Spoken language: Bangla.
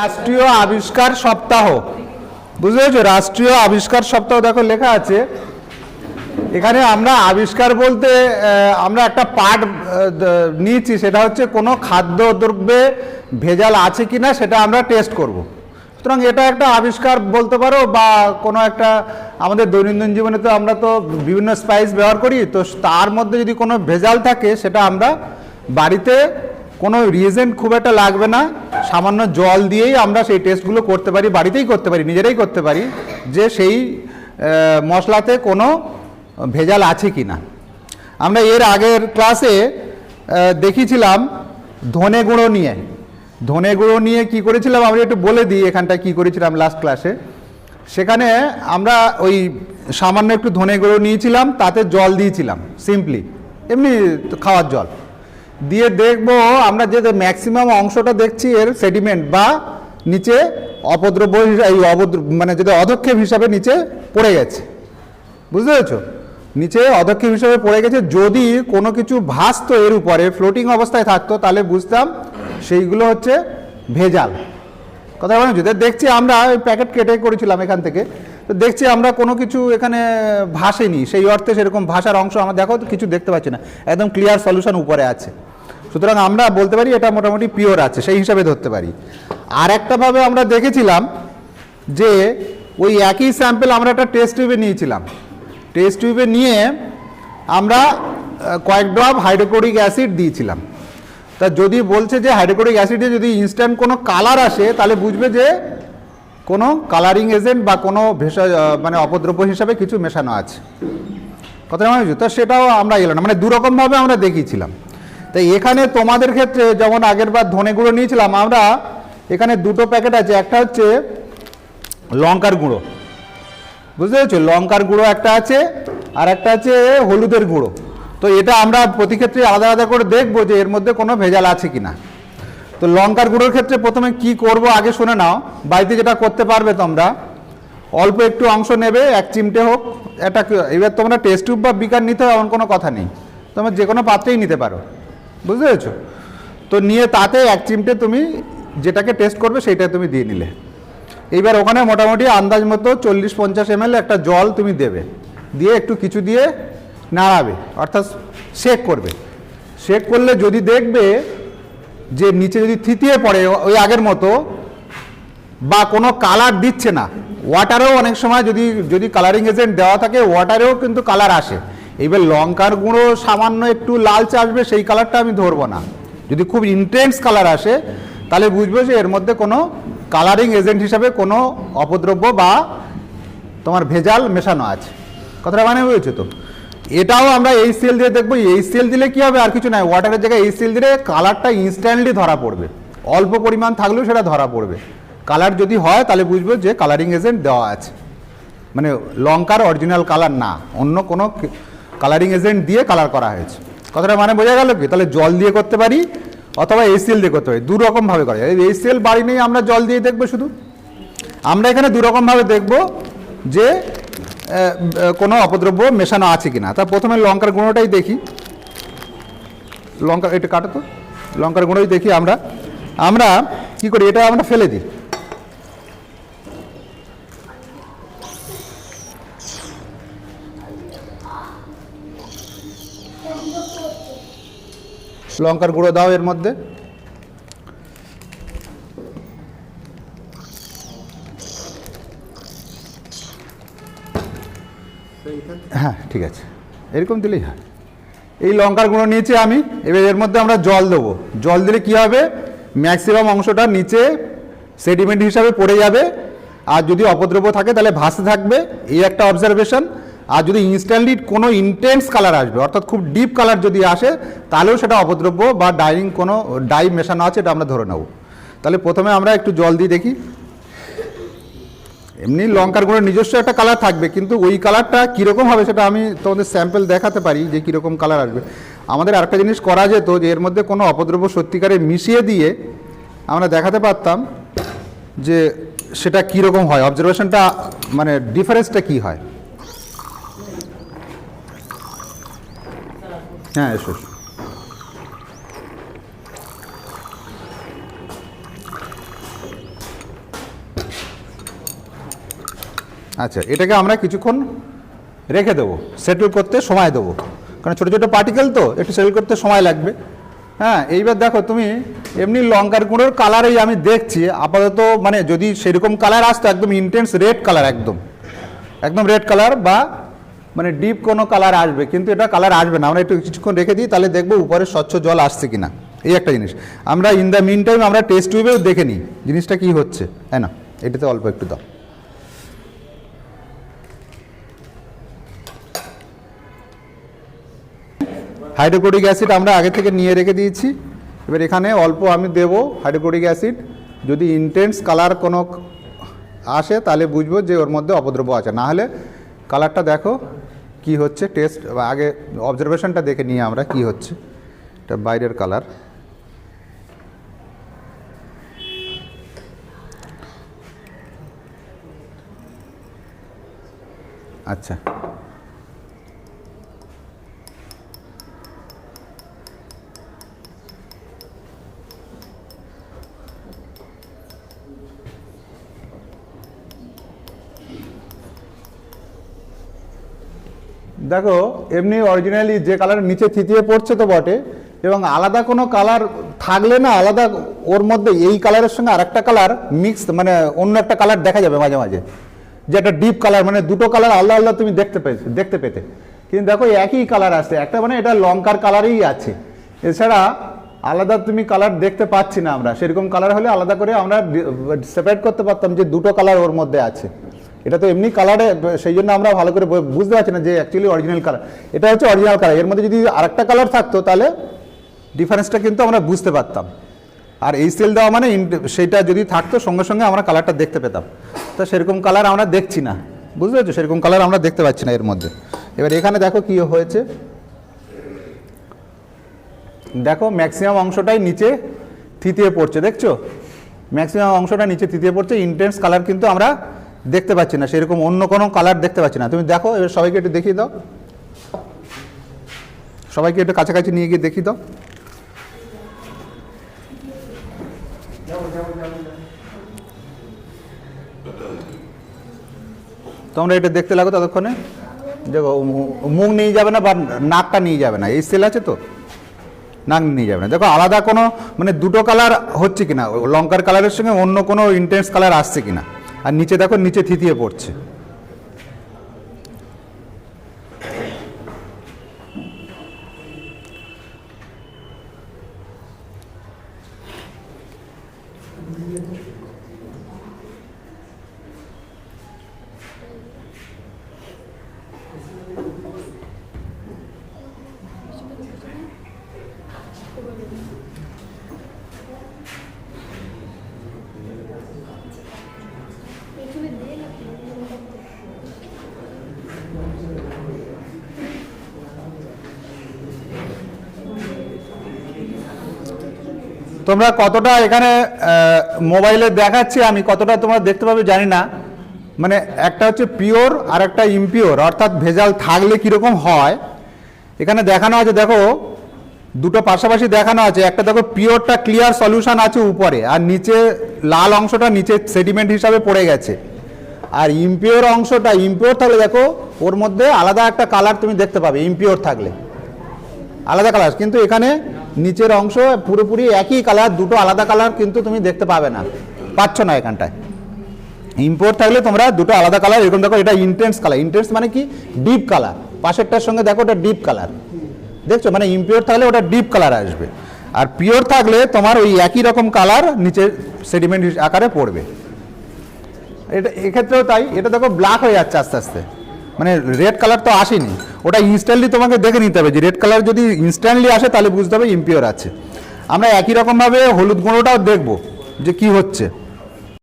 রাষ্ট্রীয় আবিষ্কার সপ্তাহ। বুঝতে পেরেছ রাষ্ট্রীয় আবিষ্কার সপ্তাহ, দেখো লেখা আছে। এখানে আমরা আবিষ্কার বলতে আমরা একটা পার্ট নিয়েছি। সেটা হচ্ছে কোনো খাদ্য দ্রব্যে ভেজাল আছে কি না সেটা আমরা টেস্ট করব। সুতরাং এটা একটা আবিষ্কার বলতে পারো বা কোনো একটা, আমাদের দৈনন্দিন জীবনে তো আমরা তো বিভিন্ন স্পাইস ব্যবহার করি। তো তার মধ্যে যদি কোনো ভেজাল থাকে, সেটা আমরা বাড়িতে কোনো রিয়েজেন্ট খুব একটা লাগবে না। সামান্য জল দিয়েই আমরা সেই টেস্টগুলো করতে পারি, বাড়িতেই করতে পারি, নিজেরাই করতে পারি, যে সেই মশলাতে কোনো ভেজাল আছে কি না। আমরা এর আগের ক্লাসে দেখিয়েছিলাম ধনে গুঁড়ো নিয়ে। ধনে গুঁড়ো নিয়ে কি করেছিলাম, আমি একটু বলে দিই এখানটা কি করেছিলাম লাস্ট ক্লাসে সেখানে আমরা ওই সামান্য একটু ধনে গুঁড়ো নিয়েছিলাম, তাতে জল দিয়েছিলাম সিম্পলি এমনি খাওয়ার জল। দিয়ে দেখব আমরা যে ম্যাক্সিমাম অংশটা দেখছি এর সেডিমেন্ট বা নিচে অপদ্রব্য এই অপদ্র মানে যদি অধক্ষেপ হিসাবে নিচে পড়ে গেছে। বুঝতে পেরেছ? নিচে অধক্ষেপ হিসাবে পড়ে গেছে, যদি কোনো কিছু ভাসতো এর উপরে ফ্লোটিং অবস্থায় থাকতো, তাহলে বুঝতাম সেইগুলো হচ্ছে ভেজাল। কথা যদি দেখছি আমরা প্যাকেট কেটে করেছিলাম এখান থেকে। তো দেখছি আমরা কোনো কিছু এখানে ভাসেনি। সেই অর্থে সেরকম ভাষার অংশ আমরা, দেখো, কিছু দেখতে পাচ্ছি না। একদম ক্লিয়ার সলিউশন উপরে আছে। সুতরাং আমরা বলতে পারি এটা মোটামুটি পিওর আছে, সেই হিসাবে ধরতে পারি। আর একটাভাবে আমরা দেখেছিলাম যে ওই একই স্যাম্পেল আমরা একটা টেস্ট টিউবে নিয়েছিলাম। টেস্ট টিউবে নিয়ে আমরা কয়েক ড্রপ হাইড্রোক্লোরিক অ্যাসিড দিয়েছিলাম। তা যদি বলছে যে হাইড্রোক্লোরিক অ্যাসিডে যদি ইনস্ট্যান্ট কোনো কালার আসে, তাহলে বুঝবে যে কোনো কালারিং এজেন্ট বা কোনো ভেষজ মানে অপদ্রব্য হিসাবে কিছু মেশানো আছে। কথা মনে তো সেটাও আমরা এলো না। মানে দুরকমভাবে আমরা দেখিয়েছিলাম। তাই এখানে তোমাদের ক্ষেত্রে যেমন আগের বার ধনে গুঁড়ো নিয়েছিলাম, আমরা এখানে দুটো প্যাকেট আছে। একটা হচ্ছে লঙ্কার গুঁড়ো। বুঝতে পেরেছ? লঙ্কার গুঁড়ো একটা আছে, আর একটা আছে হলুদের গুঁড়ো। তো এটা আমরা প্রতি ক্ষেত্রে আলাদা আলাদা করে দেখব যে এর মধ্যে কোনো ভেজাল আছে কি না তো লঙ্কার গুঁড়োর ক্ষেত্রে প্রথমে কি করব? আগে শুনে নাও। বাড়িতে যেটা করতে পারবে তোমরা, অল্প একটু অংশ নেবে, এক চিমটে হোক, এটা এবার তোমরা টেস্ট টিউব বা বিকার নিতে হবে এমন কোনো কথা নেই। তোমরা যে কোনো পাত্রেই নিতে পারো। বুঝতে পেরেছ? তো নিয়ে তাতে এক চিমটে তুমি যেটাকে টেস্ট করবে, সেইটা তুমি দিয়ে নিলে। এইবার ওখানে মোটামুটি আন্দাজ মতো চল্লিশ পঞ্চাশ এম একটা জল তুমি দেবে। দিয়ে একটু কিছু দিয়ে নাড়াবে, অর্থাৎ শেক করবে। শেক করলে যদি দেখবে যে নিচে যদি থিতিয়ে পড়ে ওই আগের মতো, বা কোনো কালার দিচ্ছে না ওয়াটারেও অনেক সময় যদি যদি কালারিং এজেন্ট দেওয়া থাকে ওয়াটারেও কিন্তু কালার আসে। এইবার লঙ্কার গুঁড়ো সামান্য একটু লালচে আসবে, সেই কালারটা আমি ধরবো না। যদি খুব ইন্টেন্স কালার আসে, তাহলে বুঝব যে এর মধ্যে কোনো কালারিং এজেন্ট হিসাবে কোনো অপদ্রব্য বা তোমার ভেজাল মেশানো আছে। কথাটা মানে হয়েছে তো? এটাও আমরা এই সেল দিয়ে দেখব। এই সেল দিলে কি হবে? আর কিছু নাই। ওয়াটারের জায়গায় এই সেল দিলে কালারটা ইনস্ট্যান্টলি ধরা পড়বে। অল্প পরিমাণ থাকলেও সেটা ধরা পড়বে। কালার যদি হয়, তাহলে বুঝব যে কালারিং এজেন্ট দেওয়া আছে। মানে লঙ্কার অরিজিনাল কালার না। অন্য কোনো কালারিং এজেন্ট দিয়ে কালার করা হয়েছে। কথাটা মানে বোঝা গেল কি? তাহলে জল দিয়ে করতে পারি, অথবা এসিএল দিয়ে করতে পারি। দু রকমভাবে করা যায়। এসিএল বাড়ি নেই, আমরা জল দিয়ে দেখব শুধু। আমরা এখানে দু রকমভাবে দেখব যে কোনো অপদ্রব্য মেশানো আছে কিনা? তা প্রথমে লঙ্কার গুঁড়োটাই দেখি। লঙ্কা, এটা কাটো তো। লঙ্কার গুঁড়োই দেখি আমরা। আমরা কি করি, এটা আমরা ফেলে দিই। লঙ্কার গুঁড়ো দাও এর মধ্যে। ঠিক আছে। এরকম দিলেই হয়। এই লঙ্কার গুঁড়ো নিয়েছি আমি, এবার এর মধ্যে আমরা জল দেবো। জল দিলে কি হবে? ম্যাক্সিমাম অংশটা নিচে সেডিমেন্ট হিসাবে পড়ে যাবে। আর যদি অপদ্রব্য থাকে, তাহলে ভাসতে থাকবে। এই একটা অবজারভেশন আর যদি ইনস্ট্যান্টলি কোনো ইন্টেন্স কালার আসবে, অর্থাৎ খুব ডিপ কালার যদি আসে, তাহলেও সেটা অপদ্রব্য বা ডাইং কোনো ডাই মেশানো আছে, এটা আমরা ধরে নেব। তাহলে প্রথমে আমরা একটু জল দিয়ে দেখি। এমনি লঙ্কার গুঁড়োর নিজস্ব একটা কালার থাকবে, কিন্তু ওই কালারটা কীরকম হবে সেটা আমি তোমাদের স্যাম্পল দেখাতে পারি যে কীরকম কালার আসবে। আমাদের আরেকটা জিনিস করা যেত যে এর মধ্যে কোনো অপদ্রব্য সত্যিকারে মিশিয়ে দিয়ে আমরা দেখাতে পারতাম যে সেটা কীরকম হয়। অবজারভেশনটা মানে ডিফারেন্সটা কী হয়? হ্যাঁ এসো। আচ্ছা এটাকে আমরা কিছুক্ষণ রেখে দেবো সেটেল করতে সময় দেবো। কারণ ছোটো ছোটো পার্টিকেল তো, একটু সেটেল করতে সময় লাগবে। হ্যাঁ এইবার দেখো তুমি, এমনি লঙ্কার গুঁড়োর কালারেই আমি দেখছি, আপাতত মানে যদি সেরকম কালার আসতো, একদম ইন্টেন্স রেড কালার একদম। একদম রেড কালার বা মানে ডিপ কোনো কালার আসবে, কিন্তু এটা কালার আসবে না। আমরা একটু কিছুক্ষণ রেখে দিই, তাহলে দেখব উপরে স্বচ্ছ জল আসছে কিনা। এই একটা জিনিস। আমরা ইন দ্য মিন টাইম আমরা টেস্ট টিউবেও দেখে নিই, জিনিসটা কি হচ্ছে। হ্যাঁ না? এটাতে অল্প একটু দাও। হাইড্রোক্লোরিক অ্যাসিড আমরা আগে থেকে নিয়ে রেখে দিয়েছি। এবার এখানে অল্প আমি দেব হাইড্রোক্লোরিক অ্যাসিড। যদি ইন্টেন্স কালার কোনো আসে, তাহলে বুঝব যে ওর মধ্যে অপদ্রব্য আছে। না হলে কালারটা দেখো কি হচ্ছে টেস্ট আগে অবজারভেশনটা দেখে নিয়ে আমরা কি হচ্ছে। এটা বাইরের কালার আচ্ছা। দেখো, এমনি অরিজিনালি যে কালার নিচে থিতিয়ে পড়ছে তো বটে, এবং আলাদা কোনো কালার থাকলে না আলাদা ওর মধ্যে এই কালারের সঙ্গে আরেকটা কালার মিক্স মানে অন্য একটা কালার দেখা যাবে মাঝে মাঝে। যে একটা ডিপ কালার মানে দুটো কালার আলাদা আলাদা তুমি দেখতে পেয়েছ, দেখতে পেতে। কিন্তু দেখো, একই কালার আসছে। একটা মানে এটা লঙ্কার কালারই আছে। এছাড়া আলাদা তুমি কালার দেখতে পাচ্ছি না আমরা। সেরকম কালার হলে আলাদা করে আমরা সেপারেট করতে পারতাম যে দুটো কালার ওর মধ্যে আছে। এটা তো এমনি কালারে সেই জন্য আমরা ভালো করে বুঝতে পারছি না যে অ্যাকচুয়ালি অরিজিনাল কালার এটা হচ্ছে অরিজিনাল কালারের মধ্যে যদি আরেকটা কালার থাকতো তাহলে ডিফারেন্সটা কিন্তু আমরা বুঝতে পারতাম। আর এই সেল দেওয়া মানে সেইটা যদি থাকতো, সঙ্গে সঙ্গে আমরা কালারটা দেখতে পেতাম। তো সেরকম কালার আমরা দেখছি না। বুঝতে পারছ? সেরকম কালার আমরা দেখতে পাচ্ছি না এর মধ্যে। এবার এখানে দেখো কি হয়েছে। দেখো ম্যাক্সিমাম অংশটাই নিচে থিতিয়ে পড়ছে, দেখছ? ম্যাক্সিমাম অংশটা নিচে থিতিয়ে পড়ছে। ইন্টেন্স কালার কিন্তু আমরা দেখতে পাচ্ছি না, সেরকম অন্য কোনো কালার দেখতে পাচ্ছি না। তুমি দেখো, এবার সবাইকে একটু দেখিয়ে দাও। সবাইকে একটু কাছাকাছি নিয়ে গিয়ে দেখিয়ে দাও। তোমরা এটা দেখতে লাগো ততক্ষণে। দেখো মুখ নিয়ে যাবে না বা নাকটা নিয়ে যাবে না, এই সেল আছে তো? নাক নিয়ে যাবে না। দেখো, আলাদা কোনো মানে দুটো কালার হচ্ছে কিনা? লঙ্কার কালারের সঙ্গে অন্য কোনো ইন্টেন্স কালার আসছে কিনা? আর নিচে দেখো নিচে থিতিয়ে পড়ছে। তোমরা কতটা এখানে মোবাইলে দেখাচ্ছি, আমি কতটা তোমরা দেখতে পাবে জানি না। মানে একটা হচ্ছে পিওর, আর একটা ইমপিওর, অর্থাৎ ভেজাল থাকলে কীরকম হয়। এখানে দেখানো আছে, দেখো, দুটো পাশাপাশি দেখানো আছে। একটা দেখো, পিওরটা ক্লিয়ার সলিউশন আছে উপরে, আর নিচে লাল অংশটা নিচে সেডিমেন্ট হিসাবে পড়ে গেছে। আর ইমপিওর অংশটা ইমপিওর থাকলে দেখো, ওর মধ্যে আলাদা একটা কালার তুমি দেখতে পাবে ইমপিওর থাকলে। আলাদা কালার কিন্তু এখানে নিচের অংশ পুরোপুরি একই কালার দুটো আলাদা কালার কিন্তু তুমি দেখতে পাবে না। পাচ্ছ না এখানটায়। ইম্পোর্ট থাকলে তোমরা দুটো আলাদা কালার এরকম দেখো এটা ইন্টেন্স কালার ইন্টেন্স মানে কি? ডিপ কালার পাশেরটার সঙ্গে দেখো ওটা ডিপ কালার দেখছ? মানে ইম্পিওর থাকলে ওটা ডিপ কালার আসবে। আর পিওর থাকলে তোমার ওই একই রকম কালার নিচে সেডিমেন্ট আকারে পড়বে। এটা এক্ষেত্রেও তাই। এটা দেখো ব্ল্যাক হয়ে যাচ্ছে আস্তে আস্তে। মানে রেড কালার তো আসেনি। ওটা ইনস্ট্যান্টলি তোমাকে দেখে নিতে হবে যে রেড কালার যদি ইনস্ট্যান্টলি আসে, তাহলে বুঝতে হবে ইম্পিওর আছে। আমরা একই রকমভাবে হলুদ গুঁড়োটাও দেখব যে কি হচ্ছে।